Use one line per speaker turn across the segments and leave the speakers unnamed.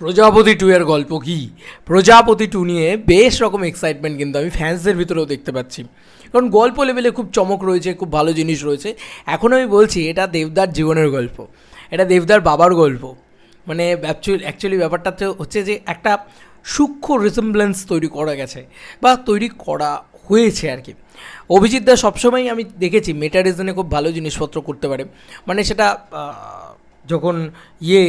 প্রজাপতি টু এর গল্প কি? প্রজাপতি টু নিয়ে বেশ রকম এক্সাইটমেন্ট কিন্তু আমি ফ্যান্সদের ভিতরেও দেখতে পাচ্ছি। কারণ গল্প লেভেলে খুব চমক রয়েছে, খুব ভালো জিনিস রয়েছে। এখন আমি বলছি, এটা দেবদার জীবনের গল্প, এটা দেবদার বাবার গল্প। মানে অ্যাকচুয়ালি ব্যাপারটাতে হচ্ছে যে একটা সূক্ষ্ম রিসেম্বলেন্স তৈরি করা গেছে, বা তৈরি করা হয়েছে আর কি। অভিজিৎ দা সবসময়ই আমি দেখেছি মেটারিজনে খুব ভালো জিনিসপত্র করতে পারে। মানে সেটা যখন ইয়ে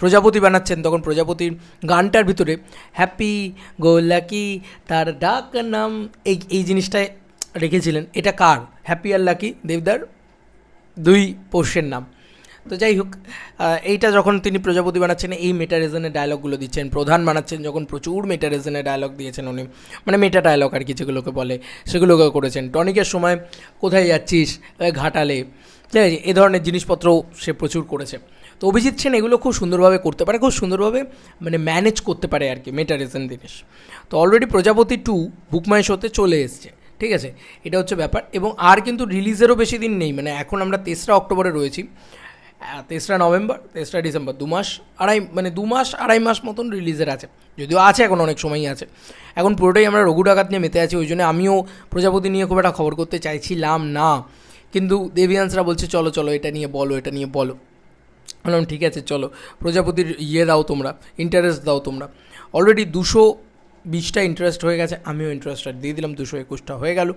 প্রজাপতি বানাচ্ছেন। তখন প্রজাপতির গানটার ভিতরে হ্যাপি গো লাকি তার ডাক নাম এই এই জিনিসটায় রেখেছিলেন। এটা কার? হ্যাপি আর লাকি দেবদার দুই পোষ্যের নাম। তো যাই হোক এইটা যখন তিনি প্রজাপতি বানাচ্ছেন, এই মেটারিজনের ডায়লগগুলো দিচ্ছেন। প্রধান বানাচ্ছেন যখন প্রচুর মেটারিজনের ডায়লগ দিয়েছেন উনি। মানে মেটা ডায়লগ আর কি যেগুলোকে বলে, সেগুলোকে করেছেন। টনিকের সময়, কোথায় যাচ্ছিস? ঘাটালে। ঠিক আছে, এ ধরনের জিনিসপত্রও সে প্রচুর করেছে। তো অভিজিৎ সেন এগুলো খুব সুন্দরভাবে করতে পারে, খুব সুন্দরভাবে মানে ম্যানেজ করতে পারে আর কি মেটারিজন জিনিস। তো অলরেডি প্রজাপতি টু বুকমাই শোতে চলে এসছে, ঠিক আছে? এটা হচ্ছে ব্যাপার এবং আর কিন্তু রিলিজেরও বেশি দিন নেই মানে এখন আমরা তেসরা অক্টোবরে রয়েছি তেসরা নভেম্বর, তেসরা ডিসেম্বর, দু মাস আড়াই মানে দু মাস আড়াই মাস মতন রিলিজের আছে, যদিও আছে এখন অনেক সময়ই আছে। এখন পুরোটাই আমরা রঘু ডাকাত নিয়ে মেতে আছি, ওই জন্য আমিও প্রজাপতি নিয়ে খুব একটা খবর করতে চাইছিলাম না। কিন্তু দেবিয়ান্সরা বলছে, চলো চলো, এটা নিয়ে বলো, এটা নিয়ে বলো। বললাম, ঠিক আছে, চলো। প্রজাপতির ইয়ে দাও তোমরা ইন্টারেস্ট দাও তোমরা। অলরেডি দুশো বিশটা ইন্টারেস্ট হয়ে গেছে, আমিও ইন্টারেস্টেড দিয়ে দিলাম, দুশো একুশটা হয়ে গেল।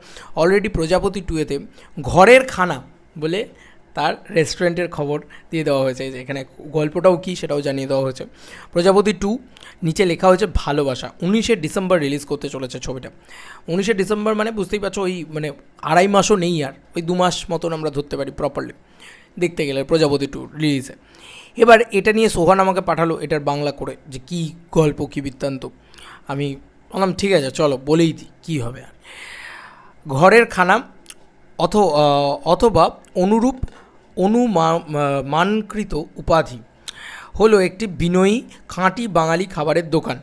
অলরেডি প্রজাপতি টুয়েতে ঘরের খানা বলে তার রেস্টুরেন্টের খবর দিয়ে দেওয়া হয়েছে এখানে গল্পটাও কী সেটাও জানিয়ে দেওয়া হয়েছে। প্রজাপতি টু নিচে লেখা হয়েছে ভালোবাসা, উনিশে ডিসেম্বর রিলিজ করতে চলেছে ছবিটা। উনিশে ডিসেম্বর মানে বুঝতেই পারছ, ওই মানে আড়াই মাসও নেই আর, ওই দু মাস মতন আমরা ধরতে পারি প্রপারলি দেখতে গেলে প্রজাপতি টু রিলিজে এবার এটা নিয়ে সোহান আমাকে পাঠালো, এটার বাংলা করে, যে কী গল্প, কী বৃত্তান্ত। আমি বললাম, ঠিক আছে, চলো, বলেই দিই কী হবে আর? ঘরের খানা, অথ অথবা অনুরূপ অনুমানকৃত উপাধি হলো একটি বিনয়ী খাঁটি বাঙালি খাবারের দোকান।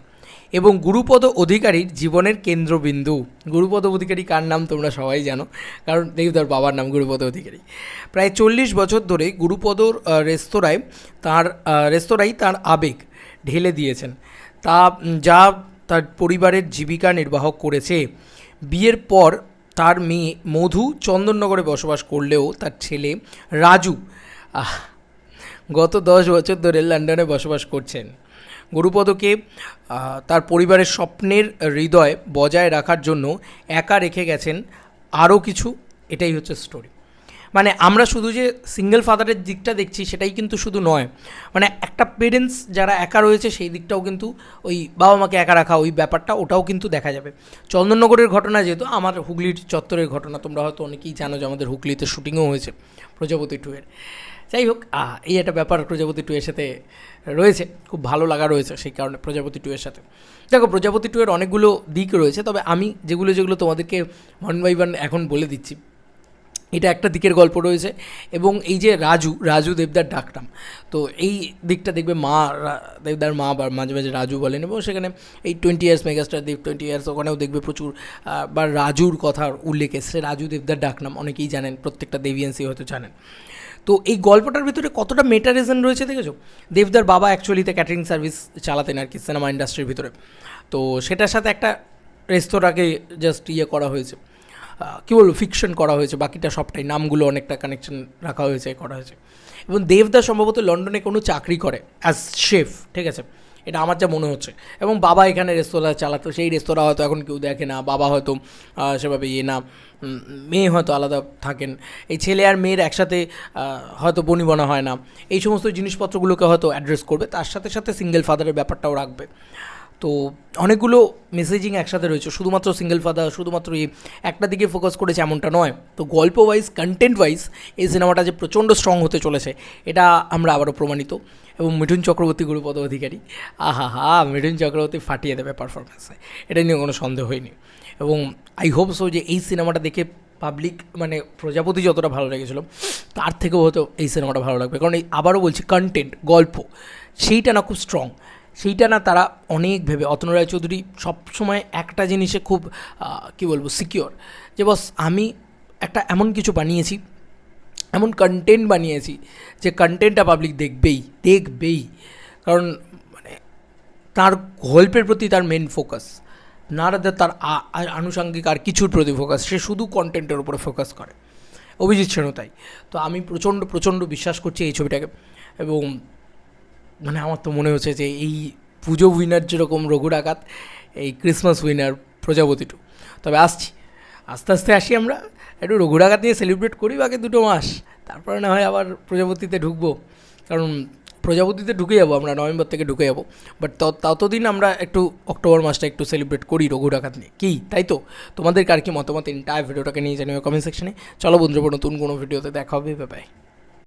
এবং গুরুপদ অধিকারীর জীবনের কেন্দ্রবিন্দু। গুরুপদ অধিকারী কার নাম তোমরা সবাই জানো, কারণ দেবদার বাবার নাম, গুরুপদ অধিকারী। প্রায় চল্লিশ বছর ধরে গুরুপদর রেস্তোরাঁয় তার রেস্তোরাঁয় তার আবেগ ঢেলে দিয়েছেন। তা যা তার পরিবারের জীবিকা নির্বাহ করেছে। বিয়ের পর তার মেয়ে মধু চন্দননগরে বসবাস করলেও তার ছেলে রাজু গত দশ বছর ধরে লন্ডনে বসবাস করছেন। গুরুপদকে তার পরিবারের স্বপ্নের হৃদয় বজায় রাখার জন্য একা রেখে গেছেন আরও কিছু, এটাই হচ্ছে স্টোরি মানে আমরা শুধু যে সিঙ্গেল ফাদারের দিকটা দেখছি সেটাই কিন্তু শুধু নয় মানে একটা পেরেন্টস যারা একা রয়েছে সেই দিকটাও কিন্তু ওই বাবা মাকে একা রাখা, ওই ব্যাপারটা ওটাও কিন্তু দেখা যাবে। চন্দননগরের ঘটনা যেহেতু, আমার হুগলির চত্বরের ঘটনা, তোমরা হয়তো অনেকেই জানো যে আমাদের হুগলিতে শুটিংও হয়েছে প্রজাপতি টু এর। যাই হোক এই একটা ব্যাপার প্রজাপতি টু এর সাথে রয়েছে, খুব ভালো লাগা রয়েছে সেই কারণে প্রজাপতি টু এর সাথে। দেখো, প্রজাপতি টু এর অনেকগুলো দিক রয়েছে, তবে আমি যেগুলো যেগুলো তোমাদেরকে ওয়ান বাই ওয়ান এখন বলে দিচ্ছি, এটা একটা দিকের গল্প রয়েছে এবং এই যে রাজু রাজু দেবদার ডাকনাম, তো এই দিকটা দেখবে মা দেবদার মা বা মাঝে মাঝে রাজু বলেন এবং সেখানে এই twenty years megastar Dev twenty years ওখানেও দেখবে প্রচুর বা রাজুর কথার উল্লেখ এসছে, রাজু দেবদার ডাকনাম, অনেকেই জানেন, প্রত্যেকটা দেবিয়ান্সি হয়তো জানেন। তো এই গল্পটার ভিতরে কতটা মেটারিজন রয়েছে দেখেছ? দেবদার বাবা অ্যাকচুয়ালিতে ক্যাটারিং সার্ভিস চালাতেন আর কি সিনেমা ইন্ডাস্ট্রির ভিতরে। তো সেটার সাথে একটা রেস্তোরাঁকে জাস্ট ইয়ে করা হয়েছে। কী বলব ফিকশন করা হয়েছে, বাকিটা সবটাই, নামগুলো অনেকটা কানেকশন রাখা হয়েছে, করা হয়েছে। এবং দেবদা সম্ভবত লন্ডনে কোনো চাকরি করে অ্যাজ শেফ ঠিক আছে? এটা আমার যা মনে হচ্ছে। এবং বাবা এখানে রেস্তোরাঁ চালাতো, সেই রেস্তোরাঁ হয়তো এখন কেউ দেখে না, বাবা হয়তো সেভাবে ইয়ে না মেয়ে হয়তো আলাদা থাকেন। এই ছেলে আর মেয়ের একসাথে হয়তো বনিবনা হয় না। এই সমস্ত জিনিসপত্রগুলোকে হয়তো অ্যাড্রেস করবে, তার সাথে সাথে সিঙ্গেল ফাদারের ব্যাপারটাও রাখবে। তো অনেকগুলো মেসেজিং একসাথে রয়েছে। শুধুমাত্র সিঙ্গেল ফাদার শুধুমাত্র এই একটা দিকে ফোকাস করেছে এমনটা নয়। তো গল্প ওয়াইজ কন্টেন্ট ওয়াইজ এই সিনেমাটা যে প্রচণ্ড স্ট্রং হতে চলেছে, এটা আমরা আবারও প্রমাণিত। এবং মিঠুন চক্রবর্তী গুরুপদ অধিকারী আহা হা, মিঠুন চক্রবর্তী ফাটিয়ে দেবে পারফরমেন্সে এটা নিয়ে কোনো সন্দেহ হয়নি। এবং আই হোপ সো যে এই সিনেমাটা দেখে পাবলিক মানে প্রজাপতি যতটা ভালো লেগেছিলো, তার থেকেও হয়তো এই সিনেমাটা ভালো লাগবে। কারণ এই আবারও বলছি কন্টেন্ট গল্প, সেইটা না খুব স্ট্রং সেইটা না তারা অনেক ভেবে, অতন রায়চৌধুরী সবসময় একটা জিনিসে খুব কী বলব সিকিওর যে, বস, আমি একটা এমন কিছু বানিয়েছি, এমন কন্টেন্ট বানিয়েছি যে কন্টেন্টটা পাবলিক দেখবেই দেখবেই। কারণ মানে তার গল্পের প্রতি তার মেন ফোকাস না তার আনুষঙ্গিক আর কিছুর প্রতি ফোকাস সে শুধু কন্টেন্টের উপরে ফোকাস করে। অভিজিৎ সেনও তাই। তো আমি প্রচণ্ড প্রচণ্ড বিশ্বাস করছি এই ছবিটাকে এবং মানে আমার তো মনে হচ্ছে যে এই পুজো উইনার যেরকম রঘু ডাকাত এই ক্রিসমাস উইনার প্রজাপতি টু তবে আসছি। আস্তে আস্তে আসি আমরা, একটু রঘু ডাকাত নিয়ে সেলিব্রেট করি বাকি দুটো মাস। তারপরে না হয় আবার প্রজাপতিতে ঢুকবো। কারণ প্রজাপতিতে ঢুকে যাব আমরা, নভেম্বর থেকে ঢুকে যাব। বাট ততদিন আমরা একটু অক্টোবর মাসটা একটু সেলিব্রেট করি রঘু ডাকাত নিয়ে। কী? তাই তো? তোমাদের কার কি মতামত? এন্টায়ার ভিডিওটাকে নিয়ে জানিও কমেন্ট সেকশনে চলো বন্ধুরা, নতুন কোনো ভিডিওতে দেখা হবে। বাই